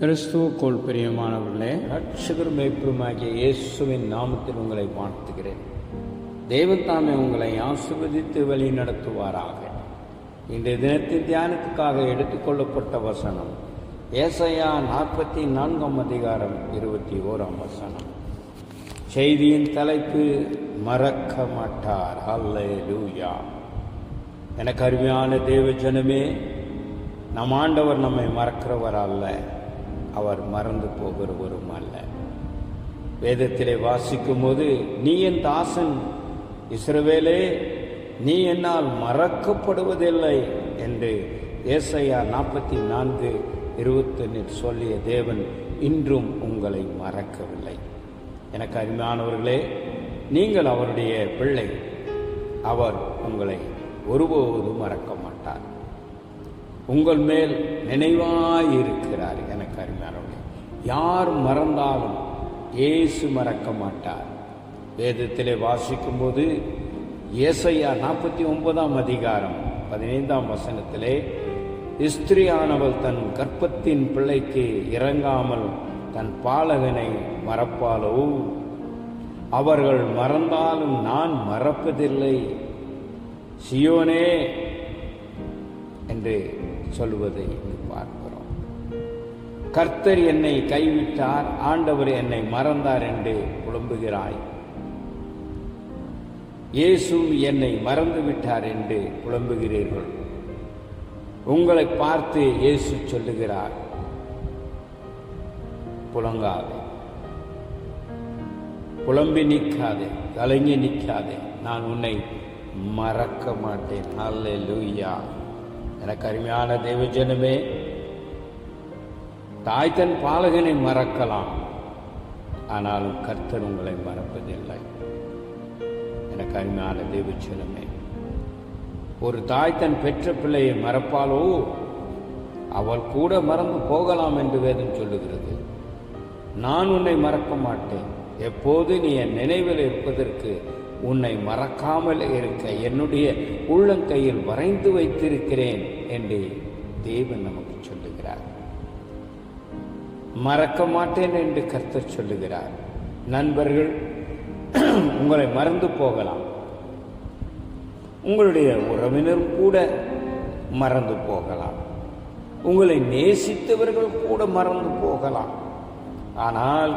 கிறிஸ்துவுக்குள் பிரியமானவர்களே ரட்சகர் மேய்ப்புமாகிய இயேசுவின் நாமத்தில் உங்களை வாழ்த்துகிறேன். தெய்வத்தாமே உங்களை ஆசிர்வதித்து வழி நடத்துவாராக. இன்றைய தினத்தின் தியானத்துக்காக எடுத்துக்கொள்ளப்பட்ட வசனம் ஏசையா நாற்பத்தி நான்காம் அதிகாரம் இருபத்தி ஓராம் வசனம். செய்தியின் தலைப்பு மறக்க மாட்டார் அல்லேலூயா. எனக்கு அருமையான தேவ ஜனமே நம் ஆண்டவர் நம்மை மறக்கிறவர் அல்ல. அவர் மறந்து போகிறவரும் அல்ல. வேதத்திலே வாசிக்கும் போது நீ என் தாசன் இஸ்ரவேலே நீ என்னால் மறக்கப்படுவதில்லை என்று ஏசையா நாற்பத்தி நான்கு இருபத்தொன்னில் சொல்லிய தேவன் இன்றும் உங்களை மறக்கவில்லை. எனக்கு அருமையானவர்களே நீங்கள் அவருடைய பிள்ளை. அவர் உங்களை ஒருபோதும் மறக்க மாட்டார். உங்கள் மேல் நினைவாயிருக்கிறார் எனக்கு அருமையானவர்களே. யார் மறந்தாலும் இயேசு மறக்க மாட்டார். வேதத்திலே வாசிக்கும்போது ஏசையா நாற்பத்தி ஒன்பதாம் அதிகாரம் பதினைந்தாம் வசனத்திலே ஸ்திரியானவள் தன் கற்பத்தின் பிள்ளைக்கு இறங்காமல் தன் பாலகனை மறப்பாலோ அவர்கள் மறந்தாலும் நான் மறப்பதில்லை. சியோனே என்று சொல்வதை இங்கு பார்க்கிறோம். கர்த்தர் என்னை கைவிட்டார் ஆண்டவர் என்னை மறந்தார் என்று புலம்புகிறாய். இயேசு என்னை மறந்து விட்டார் என்று புலம்புகிறீர்கள். உங்களை பார்த்து இயேசு சொல்லுகிறார் புலங்காதே புலம்பி நிற்காதே கலங்கி நிற்காதே நான் உன்னை மறக்க மாட்டேன். அல்ல லூயா எனக்கு அருமையான தேவஜனமே தாய் தன் பாலகனை மறக்கலாம். ஆனாலும் கர்த்தர் உங்களை மறப்பதில்லை. எனக்கு அருமையான தேவஜனமே ஒரு தாய் தன் பெற்ற பிள்ளையை மறப்பாலோ? அவள் கூட மறந்து போகலாம் என்று வேதம் சொல்லுகிறது. நான் உன்னை மறக்க மாட்டேன். எப்போது நீ என் நினைவில் இருப்பதற்கு உன்னை மறக்காமல் இருக்க. என்னுடைய உள்ளங்கையில் வரைந்து வைத்திருக்கிறேன். என்று தேவன் நமக்கு சொல்லுகிறார். மறக்க மாட்டேன் என்று கர்த்தர் சொல்லுகிறார். நண்பர்கள் உங்களை மறந்து போகலாம். உங்களுடைய உறவினரும் கூட மறந்து போகலாம். உங்களை நேசித்தவர்கள் கூட மறந்து போகலாம். ஆனால்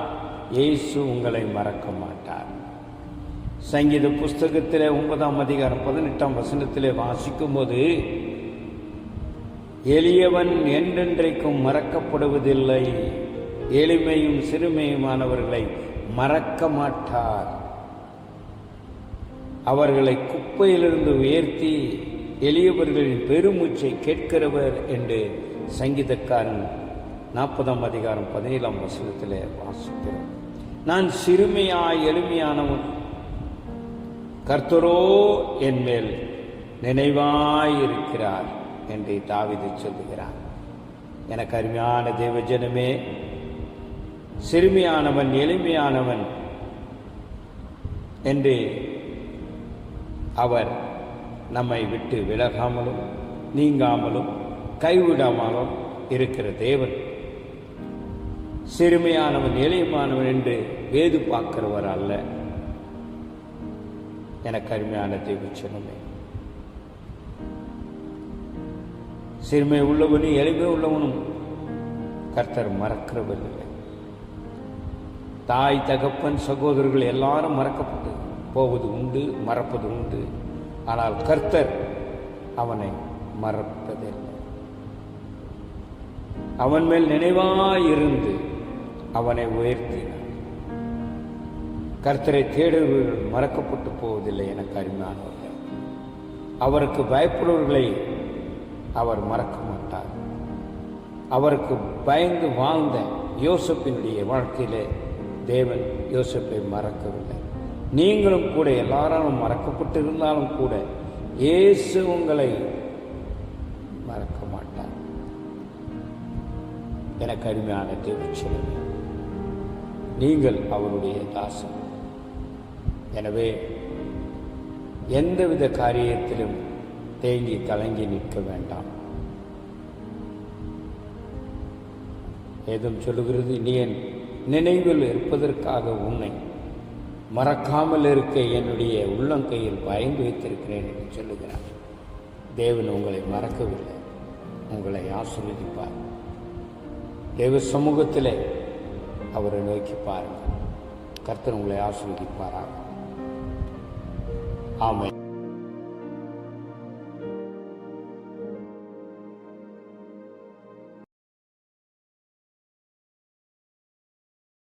இயேசு உங்களை மறக்க மாட்டார். சங்கீத புஸ்தகத்திலே ஒன்பதாம் அதிகாரம் பதினெட்டாம் வசனத்திலே வாசிக்கும் போது எளியவன் என்றென்றைக்கும் மறக்கப்படுவதில்லை. எளிமையும் சிறுமையுமானவர்களை மறக்க மாட்டார். அவர்களை குப்பையிலிருந்து உயர்த்தி எளியவர்களின் பெருமூச்சை கேட்கிறவர் என்று சங்கீதக்காரன் நாற்பதாம் அதிகாரம் பதினேழாம் வசனத்தில் வாசிக்கிறோம். நான் சிறுமையாய் எளிமையானவன். கர்த்தரோ என் மேல் நினைவாயிருக்கிறார். என்று தாவிது சொல்லுகிறான். எனக்கு அருமையான தேவஜனமே சிறுமியானவன் எளிமையானவன் என்று அவர் நம்மை விட்டு விலகாமலும் நீங்காமலும் கைவிடாமலும் இருக்கிற தேவன். சிறுமையானவன் எளியமானவன் என்று வேது பார்க்கிறவர் அல்ல. எனக்கு அருமையான தெய்வச்சனமே சிறுமை உள்ளவனும் எளிமை உள்ளவனும் கர்த்தர் மறக்கிறவர் தாய் தகப்பன் சகோதரர்கள் எல்லாரும் மறக்கப்பட்டு போவது உண்டு மறப்பது உண்டு. ஆனால் கர்த்தர் அவனை மறப்பதில்லை. அவன் மேல் நினைவாயிருந்து அவனை உயர்த்தினார். கர்த்தரை தேடுபவர்கள் மறக்கப்பட்டு போவதில்லை எனக்கு அருமையானவர்கள் அவருக்கு பயப்படுவர்களை அவர் மறக்க மாட்டார். அவருக்கு பயந்து வாழ்ந்த யோசப்பினுடைய வாழ்க்கையிலே தேவன் யோசப்பை மறக்கவில்லை. நீங்களும் கூட எல்லாராலும் மறக்கப்பட்டு இருந்தாலும் கூட இயேசு உங்களை மறக்க மாட்டார். எனக்கு அருமையான தேவச்சலமே நீங்கள் அவருடைய தாசன் எனவே எந்தவித காரியத்திலும் தேங்கி கலங்கி நிற்க வேண்டாம். வேதம் சொல்லுகிறது நீ என் நினைவில் இருப்பதற்காக உன்னை மறக்காமல் இருக்க என்னுடைய உள்ளங்கையில் பயந்து வைத்திருக்கிறேன் என்று சொல்லுகிறார். தேவன் உங்களை மறக்கவில்லை உங்களை ஆசீர்வதிப்பார். தேவ சமூகத்திலே அவரை நோக்கி பாருங்கள். கர்த்தர் உங்களை ஆசீர்வதிப்பாராக. ஆமை